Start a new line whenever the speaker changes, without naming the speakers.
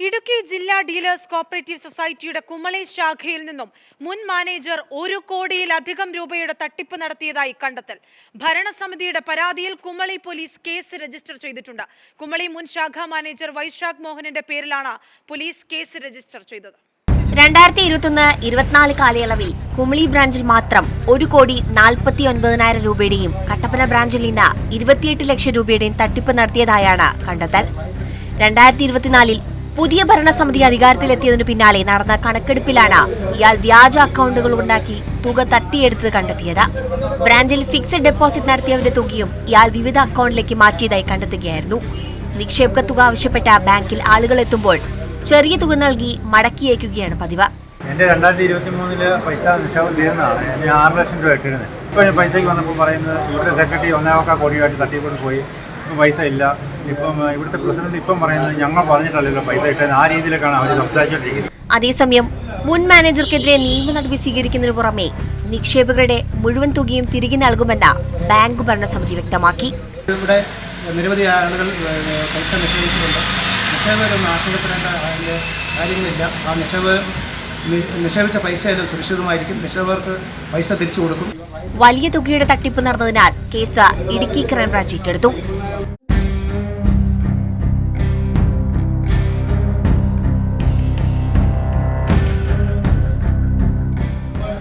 ഇടുക്കി ജില്ലാ dealers cooperative സൊസൈറ്റിയുടെ കുമളി ശാഖയിൽ നിന്നും മുൻ മാനേജർ ഒരു കോടിയിലധികം രൂപയുടെ തട്ടിപ്പ് നടത്തിയതായി കണ്ടെത്തൽ. ഭരണസമിതിയുടെ പരാതിയിൽ കുമളി പോലീസ് കേസ് രജിസ്റ്റർ ചെയ്തിട്ടുണ്ട്. കുമളി മുൻ ശാഖാ മാനേജർ വൈശാഖ് മോഹനന്റെ പേരിലാണ് പോലീസ് കേസ് രജിസ്റ്റർ ചെയ്തത്.
രണ്ടായിരത്തി ഇരുപത്തൊന്ന് ഇരുപത്തിനാല് കാലയളവിൽ കുമളി ബ്രാഞ്ചിൽ മാത്രം ഒരു കോടി നാൽപ്പത്തി ഒൻപതിനായിരം രൂപയുടെയും കട്ടപ്പന ബ്രാഞ്ചിൽ നിന്ന് ഇരുപത്തിയെട്ട് ലക്ഷം രൂപയുടെയും തട്ടിപ്പ് നടത്തിയതായാണ് കണ്ടെത്തൽ. രണ്ടായിരത്തി ഇരുപത്തിനാലിൽ പുതിയ ഭരണസമിതി അധികാരത്തിലെത്തിയതിനു പിന്നാലെ നടന്ന കണക്കെടുപ്പിലാണ് ഇയാൾ വ്യാജ അക്കൗണ്ടുകൾ ഉണ്ടാക്കി തുക തട്ടിയെടുത്തത് കണ്ടെത്തിയത്. ബ്രാഞ്ചിൽ ഫിക്സഡ് ഡെപ്പോസിറ്റ് നടത്തിയവരുടെ തുകയും ഇയാൾ വിവിധ അക്കൗണ്ടിലേക്ക് മാറ്റിയതായി കണ്ടെത്തുകയായിരുന്നു. നിക്ഷേപക തുക ആവശ്യപ്പെട്ട ബാങ്കിൽ ആളുകൾ എത്തുമ്പോൾ ചെറിയ തുക നൽകി മടക്കിയേക്കുകയാണ് പതിവ്.
എന്റെ രണ്ടായിരത്തി ഇരുപത്തി മൂന്നിൽ പൈസ നിക്ഷേപം തീർന്നതാണ്. ഞാൻ ആറ് ലക്ഷം രൂപ ഇട്ടിരുന്നത് ഇപ്പൊ പൈസയ്ക്ക് വന്നപ്പോൾ പറയുന്നത് ഇവിടുത്തെ സെക്രട്ടറി ഒന്നേവക്ക കോടിയായിട്ട് തട്ടിക്കൊണ്ട് പോയി. ഇപ്പം പൈസ ഇല്ല. ഇപ്പം ഇവിടുത്തെ പ്രസിഡന്റ് ഇപ്പം പറയുന്നത് ഞങ്ങൾ പറഞ്ഞിട്ടല്ലല്ലോ പൈസ ഇട്ടത്. ആ രീതിയിലേക്കാണ് അവർ സംസാരിച്ചുകൊണ്ടിരിക്കുന്നത്
അതേസമയം മുൻ മാനേജർക്കെതിരെ നിയമ നടപടി സ്വീകരിക്കുന്നതിന് പുറമെ നിക്ഷേപകരുടെ മുഴുവൻ തുകയും തിരികെ നൽകുമെന്ന ബാങ്ക് ഭരണസമിതി വ്യക്തമാക്കി.
ഇവിടെ നിരവധി ആളുകൾ പൈസ നിക്ഷേപിച്ചിട്ടുണ്ട്. നിക്ഷേപകരൊന്നും ആശങ്കപ്പെടേണ്ട അതിന്റെ കാര്യങ്ങളില്ല ആ നിക്ഷേപ നിക്ഷേപിച്ച പൈസ എല്ലാം സുരക്ഷിതമായിരിക്കും. നിക്ഷേപകർക്ക് പൈസ തിരിച്ചു കൊടുക്കും.
വലിയ തുകയുടെ തട്ടിപ്പ് നടന്നതിനാൽ കേസ് ഇടുക്കി ക്രൈംബ്രാഞ്ച് ഏറ്റെടുത്തു.